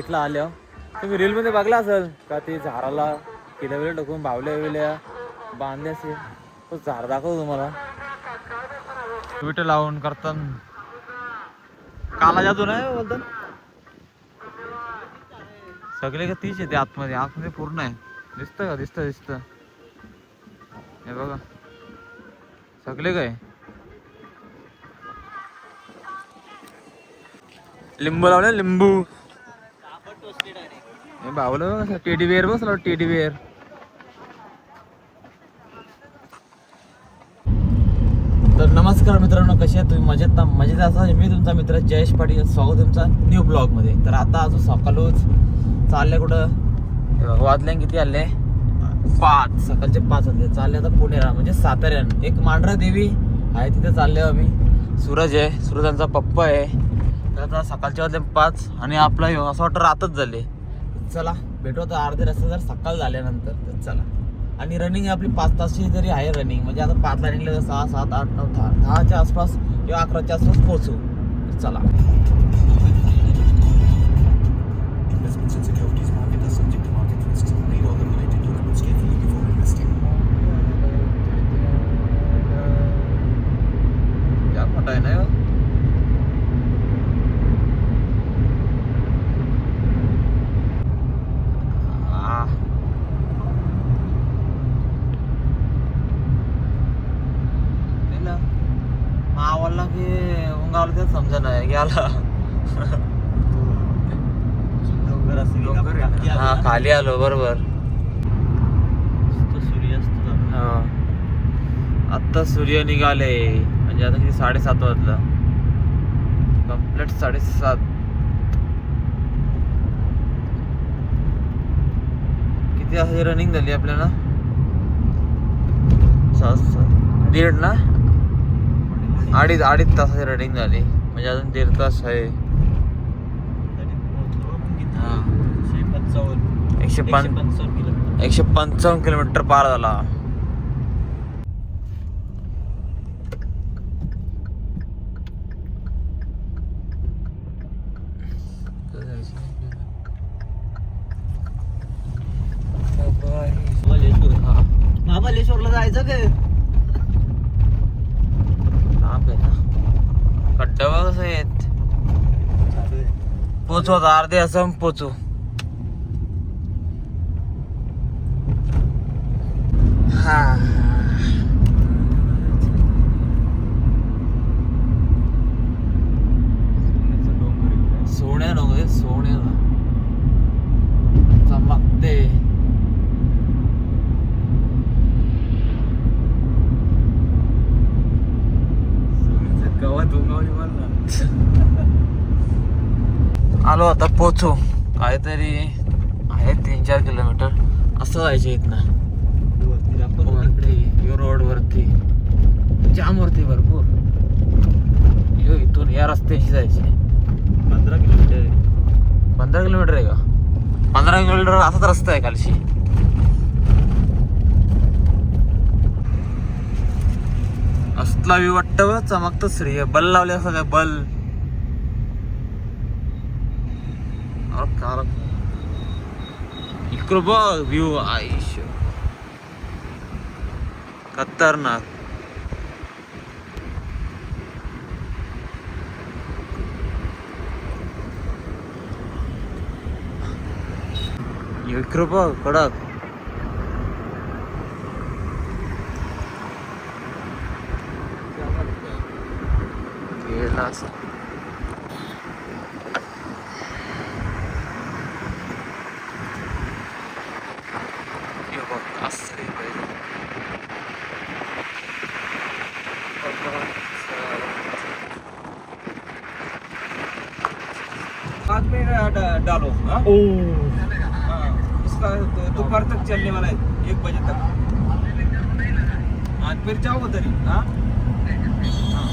मंदिराच्या साईडला आल्या. तुम्ही रीलमध्ये बघला असेल का ते झाडाला किल्या बिड्या टाकून बावल्या बिवल्या बांधले असेल तो झाड दाखवतो तुम्हाला. विट लावून करतात. काला जातो नाही हो बोलतात. सगळे का तीच येते आतमध्ये. आतमध्ये पूर्ण आहे. दिसतं का? दिसतं दिसतं. हे बघा. सगळे काय? लिंबू लावले लिंबू. हे बावलं टेडी वेअर बसला टेडी बिअर तर नमस्कार मित्रांनो कसे आहेत तुम्ही? मजेत ना? मजेत असा मी तुमचा मित्र जयेश पाटील. स्वागत तुमचा न्यू ब्लॉगमध्ये. तर आता अजून सकाळूच चालले कुठं? वाजले किती आले? पाच. सकाळचे पाच वाजले. चालले आता पुणेरा म्हणजे साताऱ्यान. एक मांढरा देवी आहे तिथे चालले आम्ही. सूरज आहे. सूरजांचा पप्पा आहे. तर आता सकाळचे वाजले पाच आणि आपला असं वाटतं रातच झाले. चला भेटू आता अर्धे रस्ते जर सकाळ झाल्यानंतर तर चला. आणि रनिंग आपली पाच तासची जरी आहे रनिंग म्हणजे आता पाचला निघलं तर सहा सात आठ नऊ दहा दहाच्या आसपास किंवा अकराच्या आसपास पोहोचू. चला. Investments in securities समजा नाही गेला. हा खाली आलो बरोबर. हा. आत्ता सूर्य निघाले म्हणजे आता किती साडेसात वाजलं. कंप्लीट साडेसात. किती असे रनिंग झाली आपल्याला? सात सात. दीड ना? अडीच अडीच तासाची रनिंग झाली. म्हणजे अजून दीड तास आहे. एकशे पंचावन्न किलोमीटर पार झाला महाबलेश्वरला जायचं काय खड्डा बघ कसं येत पोचू आता अर्धे असं पोचू हा सोन्या नको सोन्या चमकते आलो आता पोचू. काहीतरी आहे तीन चार किलोमीटर. असं जायचे इथनं. वरती यो रोड वरती जाम वरती. भरपूर. यो इथून या रस्त्याशी जायचे. पंधरा किलोमीटर आहे. पंधरा किलोमीटर आहे का? पंधरा किलोमीटर असाच रस्ता आहे खालशी. असला व्यू वाटतं चमकत श्री बल लावले असं काय बल. अरे कार इकडं बघ व्ह्यू आयुष खतरनाक इकडं बघ कडक गेला असं हे बघ असं आहे पाहिजे बाद में डा- डालो हाँ? हाँ, इसका दोपहर तक चलने वाला है एक बजे तक। आज फिर जाओ उधर ही हाँ? हाँ।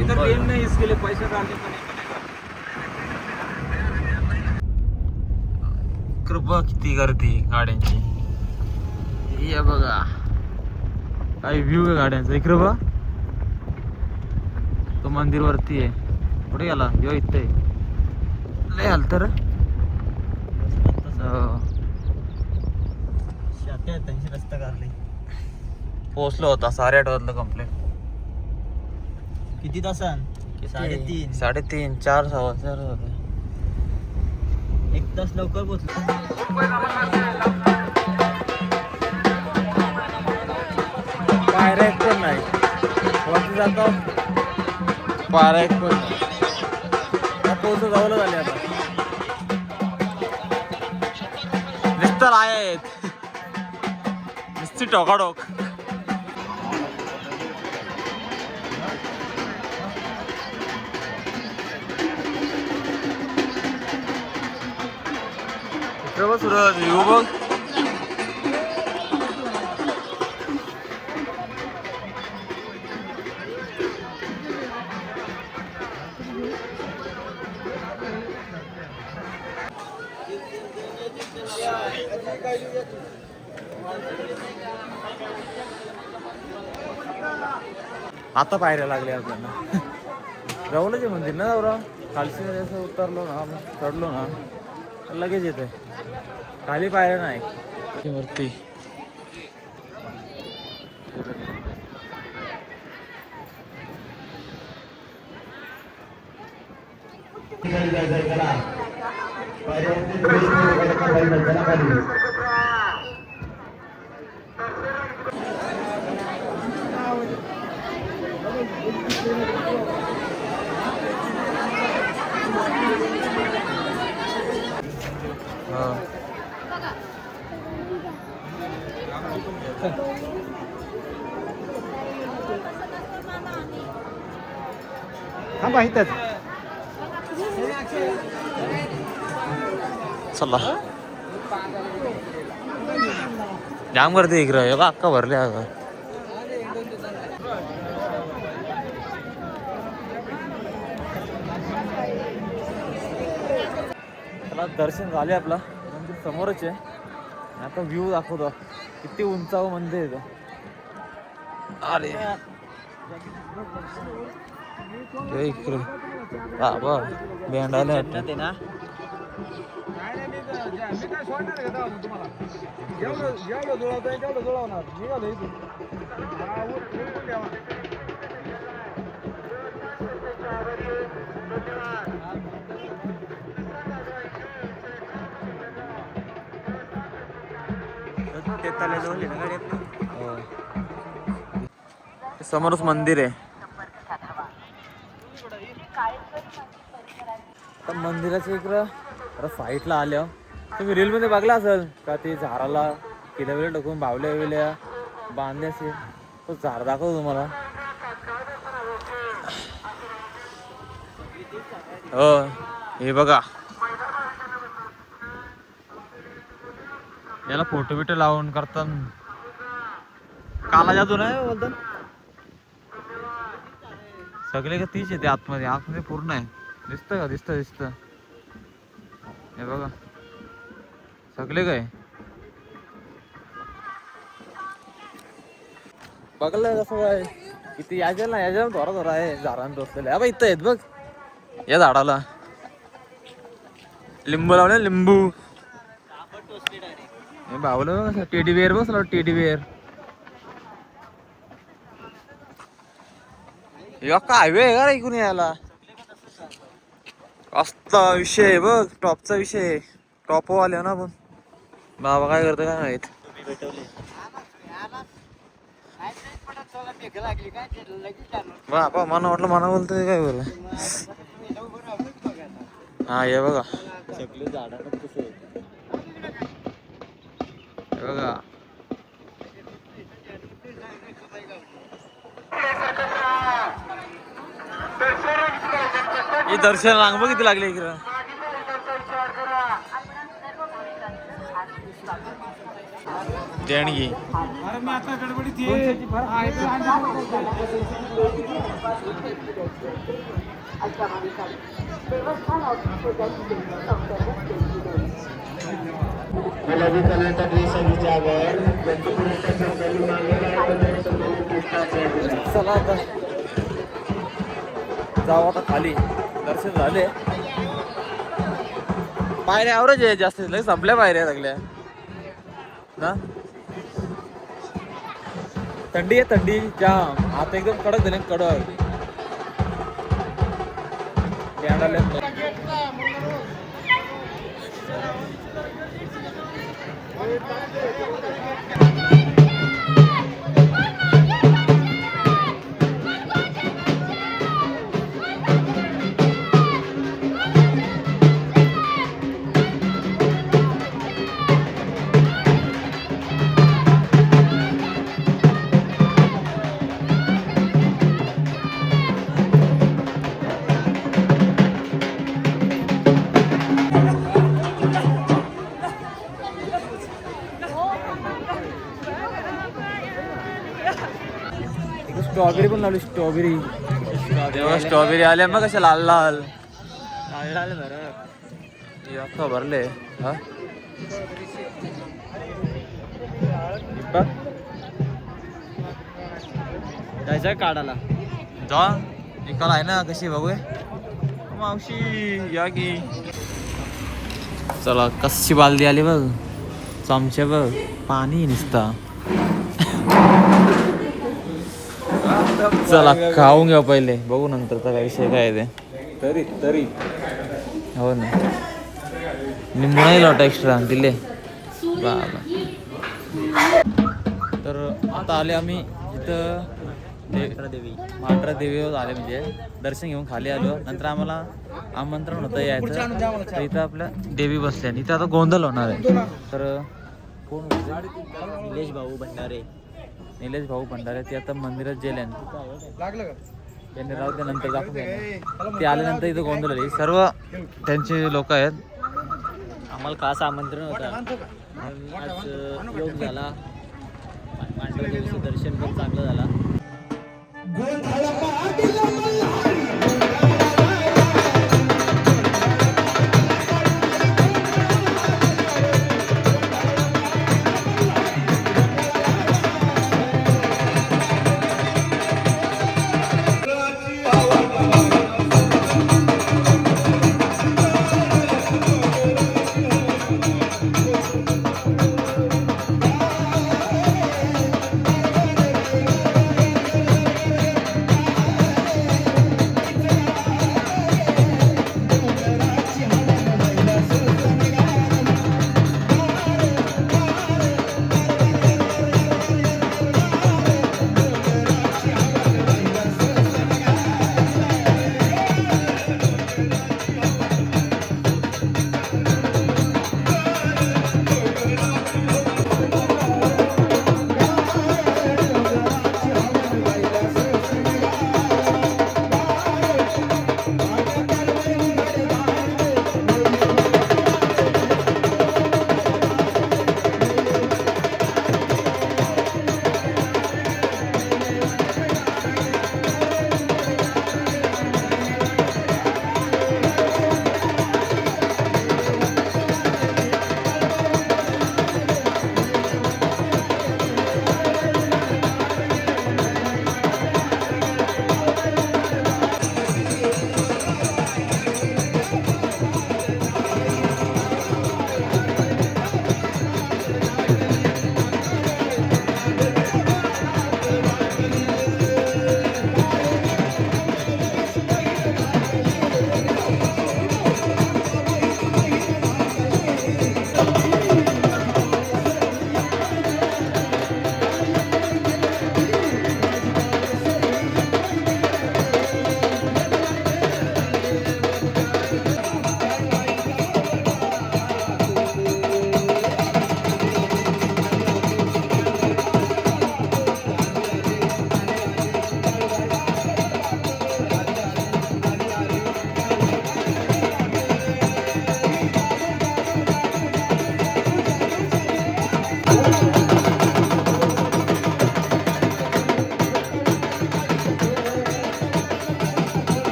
इधर ट्रेन नहीं इसके लिए पैसा डालने का नहीं कृपा किती गर्दी गाड्यांची. या बघा. काही व्ह्यू आहे गाड्यांचा. इकडे बघ तो मंदिर वरती आहे. कुठे गेला? यो इथे लय हाल तर? रस्ता काढले. पोहोचलो होता साडे आठ वाजलं कंप्लेंट किती तासान? साडेतीन. साडेतीन चार सव्वा चार एक तास लवकर पोहोचलो. पायऱ्या एक पण नाही. वरती जातो. पायऱ्या एक पण नाही. पोहोच जावलं झाले आता. तर आहेत. नुसती टोकाडोक इकडे बघ आता पायऱ्या लागल्या आपल्याला. आहे मंदिर ना जाऊरा खालची असं उतरलो ना चढलो ना लगेच येते खाली पायऱ्या नाही. वरती. थांबा इथंच चला जाम गर्दी इकडं हे बघ अक्का भरले अगं त्याला दर्शन झाले आपला मंदिर समोरच आहे आता व्ह्यू दाखवतो किती उंचावं मंदिर आहे तो अरे हे इकडे बाबा बँड ना हो. समोरच मंदिर आहे. तर मंदिराच्या इकडं जरा साईडला आल्या. तुम्ही रील मध्ये बघला असेल का ते झाडाला किल्या वेळेला टाकून बावल्या बिवल्या बांधले असेल तो झाड दाखवतो तुम्हाला. हो हे बघा. याला फोटो बिटो लावून करतात. काला जातो नाही हो बोलतात. सगळे का तीच येते आतमध्ये. आतमध्ये पूर्ण आहे. दिसतं का? दिसतं दिसतं. हे बघा. सगळे काय? बघलं कसं काय? किती याच्या ना याच्या थोडा थोडा आहे. झाडांत बसलेला आहे इथं आहेत बघ. या झाडाला. लिंबू लावले लिंबू. बावलं टेडी बेअर बसला टेडी बेअर या काय हायवे आहे का रे इकडून यायला? असता विषय आहे बघ टॉपचा विषय आहे. टॉप आले ना पण बाबा काय करतो काय माहीत? बाबा मला वाटलं मला बोलतोय काय बरं हा हे बघा. सगळे झाडाला कसं हे बघा हे दर्शन रांग बघ किती लागले इकडं. देणगी. आता गुलाबी कलरचा ड्रेस आहे तिच्यावर व्यक्तिपुरस्कार सरकारी मागणी चला आता. जाऊ आता खाली. दर्शन झाले. पायऱ्या ॲव्हरेज आहे जास्त लय संपल्या पायऱ्या सगळ्या. ना? थंडी आहे थंडी. जाम. आता एकदम कडक झाले कडक. स्ट्रॉबेरी पण लावली स्ट्रॉबेरी. तेव्हा स्ट्रॉबेरी आल्या. मग कशा लाल लाल? अख्खा भरले. हा? जायचं काढायला? जा. एकाला आहे ना कशी बघूया. मावशी या की. चला कशी बालदी आली बघ. चमचे बघ. पाणी निसता. चला खाऊन घ्या पहिले. बघू नंतरचा काय विषय काय ते. तरी तरी. हो ना. निंबू नाही लावता एक्स्ट्रा दिले बाबा. तर आता आले आम्ही इथं. देवी मांढरा देवीवर आले म्हणजे. दर्शन घेऊन खाली आलो. नंतर आम्हाला आमंत्रण होतं यायचं. तर इथं आपल्या देवी बसल्या. आणि इथं आता गोंधळ होणार आहे. तर कोण निलेश भाऊ भंडारे. निलेश भाऊ भंडारे ते आता मंदिरात गेले त्यांनी राहू ते नंतर दाखवून द्या. ते आल्यानंतर इथं गोंधळ आली सर्व त्यांचे लोक आहेत. आम्हाला खास आमंत्रण होतं? आज योग झाला. मांडव देवीचं दर्शन पण चांगलं झाला.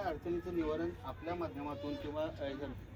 त्या अडचणीचं निवारण आपल्या माध्यमातून किंवा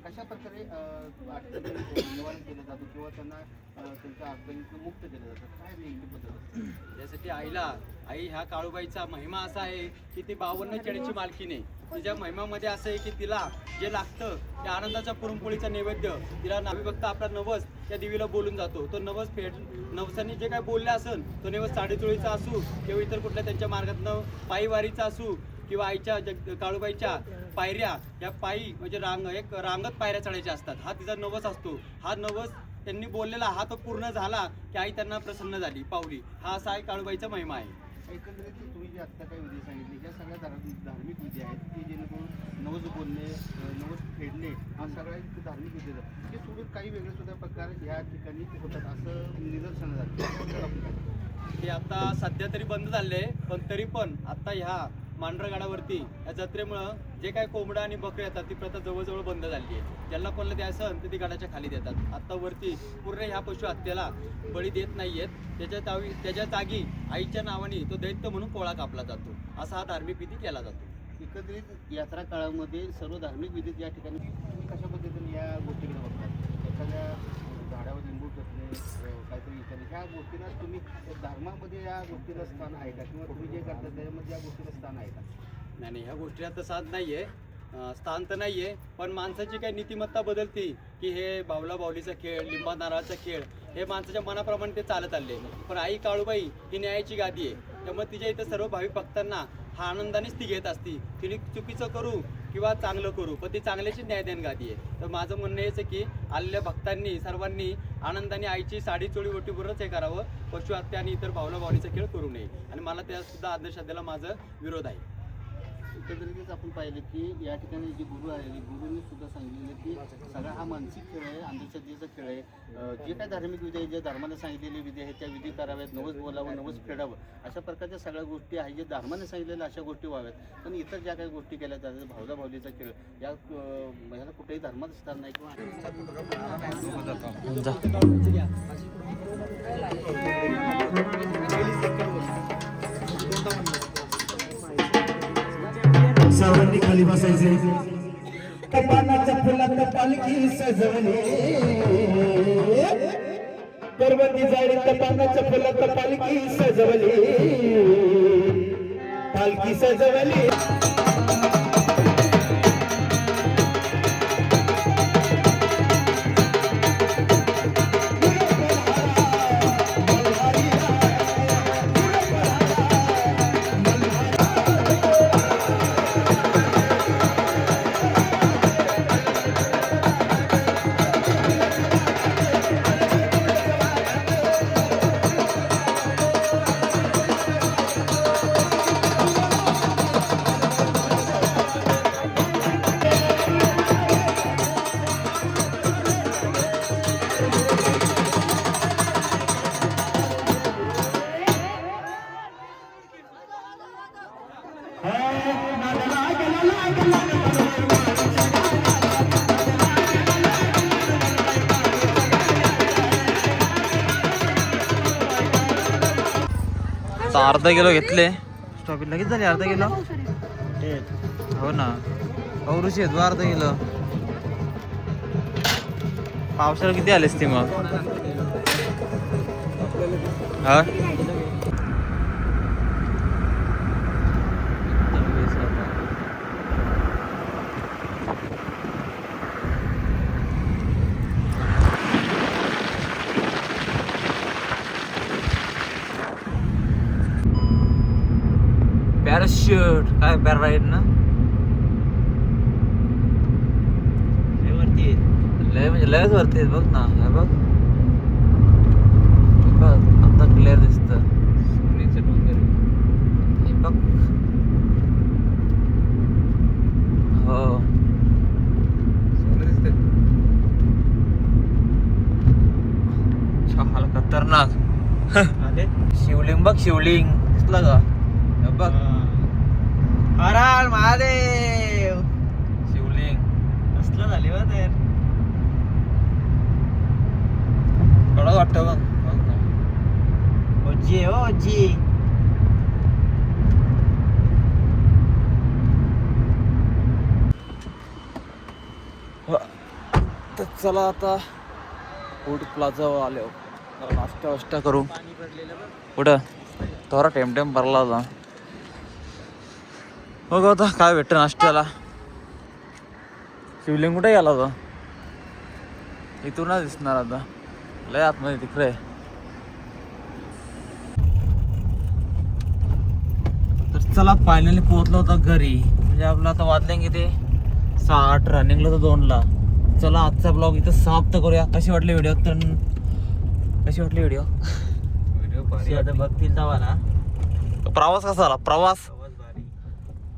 कशा प्रकारे निवारण केलं जातं किंवा त्यांना त्यांच्या अडचणीतून मुक्त केलं जातं? काय नेमकी पद्धत? त्यासाठी आईला आई ह्या काळूबाईचा महिमा असा आहे की ती बावन्न चेडीची मालकीने तिच्या महिमामध्ये असं आहे की तिला जे लागतं त्या आनंदाचा पुरणपोळीचा नैवेद्य तिला नाविभक्त आपला नवस त्या देवीला बोलून जातो. तो नवस फेड नवसांनी जे काय बोलले असेल तो नवस साडेचोळीचा असू किंवा इतर कुठल्या त्यांच्या मार्गातनं पायीवारीचा असू किंवा आईच्या जग काळूबाईच्या पायऱ्या या पायी म्हणजे रांग एक रांगत पायऱ्या चढायच्या असतात. हा तिचा नवस असतो. हा नवस त्यांनी बोललेला हा तो पूर्ण झाला की आई त्यांना प्रसन्न झाली. पावली. हा असा आई काळूबाईचा महिमा आहे. एकंदरीत तुम्ही जे आत्ता काही विधी सांगितले ह्या सगळ्या धार्मिक विधी आहेत की जेणेकरून नवस बोलणे नवस फेडणे हा सगळ्या धार्मिक विधी आहेत हे सोडून काही वेगळे सुद्धा प्रकार ह्या ठिकाणी होतात असं निदर्शनं जातं ते आता सध्या तरी बंद झाले पण तरी पण आता ह्या मांढरगडावरती या जत्रेमुळं जे काही कोंबडं आणि बकऱ्या येतात ती प्रथा जवळजवळ बंद झाली आहे. ज्यांना कोणाला द्यायचं तर ती गडाच्या खाली देतात. आत्ता वरती पूर्ण ह्या पशु हत्येला बळी देत नाही आहेत त्याच्या तावी त्याच्या जागी आईच्या नावाने तो दैत्य म्हणून पोळा कापला जातो. असा हा धार्मिक विधी केला जातो. एकत्रित यात्रा काळामध्ये सर्व धार्मिक विधी या ठिकाणी कशा पद्धतीने या गोष्टीकडे बघतात? एखाद्या झाडावर लिंबू काहीतरी विचारले ह्या गोष्टीला तुम्ही धर्मामध्ये या गोष्टीला स्थान आहे का किंवा तुम्ही जे करता त्यामध्ये या गोष्टीला स्थान आहे का नाही नाही ह्या गोष्टीला तर साथ नाही आहे स्थान तर नाही आहे पण माणसाची काही नीतिमत्ता बदलती की हे बावला बावलीचा खेळ लिंबा नारळाचा खेळ हे माणसाच्या मनाप्रमाणे ते चालत आले. पण आई काळूबाई ही न्यायाची गादी आहे. त्यामुळे तिच्या इथं सर्व भाविक भक्तांना हा आनंदानेच ती घेत असती. तिने चुकीचं करू किंवा चांगलं करू पण ती चांगल्याची न्यायदान गादी आहे. तर माझं म्हणणं हेच आहे की आलेल्या भक्तांनी सर्वांनी आनंदाने आईची साडी चोळी ओटीवरच हे करावं. पशु हत्या आणि इतर भावला भावलीचा खेळ करू नये. आणि मला त्यासुद्धा आदर्श द्यायला माझं विरोध आहे. एकंदरीतच आपण पाहिलं की या ठिकाणी जे गुरु आहे गुरुने सुद्धा सांगितलेलं की सगळा हा मानसिक खेळ आहे अंधश्रद्धेचा खेळ आहे. जे काय धार्मिक विधी आहे ज्या धर्माने सांगितलेले विधी आहेत त्या विधी कराव्यात नवच बोलावं नवच फेडावं अशा प्रकारच्या सगळ्या गोष्टी आहेत जे धर्माने सांगितलेल्या अशा गोष्टी व्हाव्यात. पण इतर ज्या काही गोष्टी केल्या जातात भावला भावलीचा खेळ या ह्याला कुठेही धर्मात स्थान नाही किंवा सर्वांनी खाली बसायचे. कपानाच्या फुलात पालखी सजवली पर्वती जाडी कपानाच्या फुलात पालखी सजवली पालखी सजवली अर्धा किलो घेतले. स्टॉपिंग लगेच झाली अर्धा किलो? हो ना. औरुषी येतो अर्धा किलो. पावसाळा किती आलेस ती मग? हा? पॅराशूट काय पॅराराईड ना? लय म्हणजे लयच वरती आहेत बघ ना. हे बघ. बघ आता क्लिअर दिसत. हे बघ. हो. छाल खतरनाक. शिवलिंग बघ शिवलिंग. दिसलं का? हे बघ. हराल महादेव. शिवलिंग. कसलं झाले बा तर कडक वाटत बघ. ओजी हो ओजी चला आता फूड प्लाझा आलो. नाश्ता वाश्ता करू. कुठं? थोडा टेमटेम भरला होता. बघ आता काय भेटतं नाश्त्याला. शिवलिंग कुठे गेला होता? इथूनच दिसणार आता. लय आतमध्ये तिकडे. तर चला फायनली पोहोचलो होता घरी. म्हणजे आपलं आता वाजले किती? सहा आठ रनिंगला तर दोनला. चला आजचा ब्लॉग इथं समाप्त करूया. कशी वाटली व्हिडिओ तर कशी वाटली व्हिडिओ आता बघतील ना प्रवास कसा झाला? प्रवास?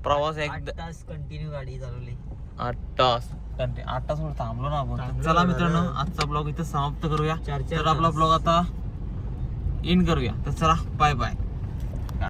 प्रवास एकदा तास कंटिन्यू गाडी चालवली. आठ तास. कंटे आठ तास थांबलो ना आपण. चला मित्रांनो आजचा ब्लॉग इथं समाप्त करूया. चार चार तर आपला तास. ब्लॉग आता इन करूया. तर चला बाय बाय